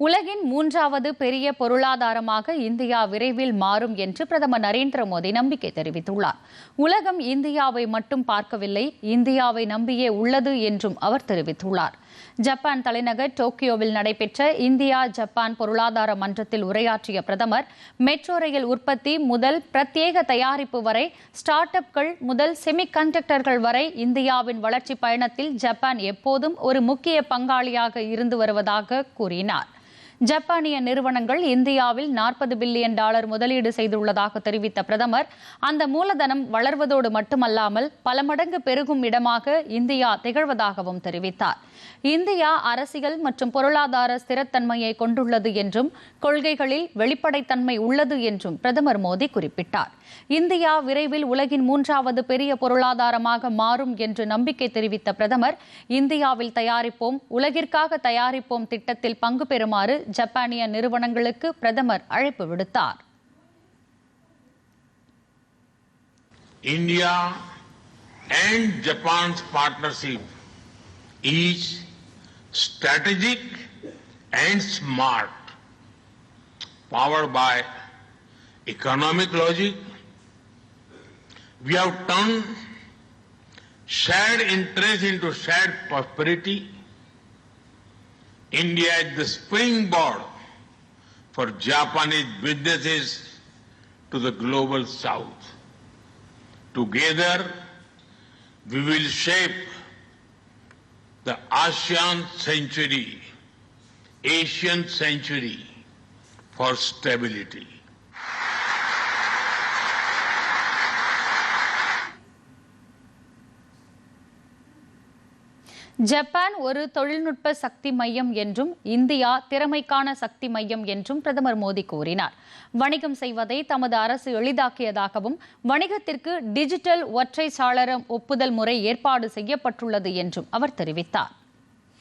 உலகின் மூன்றாவது பெரிய பொருளாதாரமாக இந்தியா விரைவில் மாறும் என்று பிரதமர் நரேந்திர மோடி நம்பிக்கை தெரிவித்துள்ளார். உலகம் இந்தியாவை மட்டும் பார்க்கவில்லை இந்தியாவை நம்பியே உள்ளது என்றும் அவர் தெரிவித்துள்ளார். ஜப்பான் தலைநகர் டோக்கியோவில் நடைபெற்ற இந்தியா ஜப்பான் பொருளாதார மன்றத்தில் உரையாற்றிய பிரதமர் மெட்ரோ ரயில் உற்பத்தி முதல் பிரத்யேக தயாரிப்பு வரை ஸ்டார்ட் அப்கள் முதல் செமிகண்டக்டர்கள் வரை இந்தியாவின் வளர்ச்சி பயணத்தில் ஜப்பான் எப்போதும் ஒரு முக்கிய பங்காளியாக இருந்து வருவதாக கூறினார். ஜப்பானிய நிறுவனங்கள் இந்தியாவில் நாற்பது பில்லியன் டாலர் முதலீடு செய்துள்ளதாக தெரிவித்த பிரதமர் அந்த மூலதனம் வளர்வதோடு மட்டுமல்லாமல் பல மடங்கு பெருகும் இடமாக இந்தியா திகழ்வதாகவும் தெரிவித்தார். இந்தியா அரசியல் மற்றும் பொருளாதார ஸ்திரத்தன்மையை கொண்டுள்ளது என்றும் கொள்கைகளில் வெளிப்படைத்தன்மை உள்ளது என்றும் பிரதமர் மோடி குறிப்பிட்டார். இந்தியா விரைவில் உலகின் மூன்றாவது பெரிய பொருளாதாரமாக மாறும் என்று நம்பிக்கை தெரிவித்த பிரதமர் இந்தியாவில் தயாரிப்போம் உலகிற்காக தயாரிப்போம் திட்டத்தில் பங்கு பெறுமாறு ஜப்பானிய நிறுவனங்களுக்கு பிரதமர் அழைப்பு விடுத்தார் India and Japan's partnership is strategic and smart, powered by economic logic. We have turned shared interest into shared prosperity. India is the springboard for Japanese businesses to the global south. Together, we will shape the ASEAN century, Asian century for stability. Japan ஒரு தொழில்நுட்ப சக்தி மையம் என்றும் India திறமைக்கான சக்தி மையம் என்றும் பிரதமர் மோடி கூறினார். வணிகம் செய்வதை தமது அரசு எளிதாக்கியதாகவும் வணிகத்திற்கு டிஜிட்டல் ஒற்றை சாளரம் ஒப்புதல் முறை ஏற்பாடு செய்யப்பட்டுள்ளது என்றும் அவர் தெரிவித்தார்.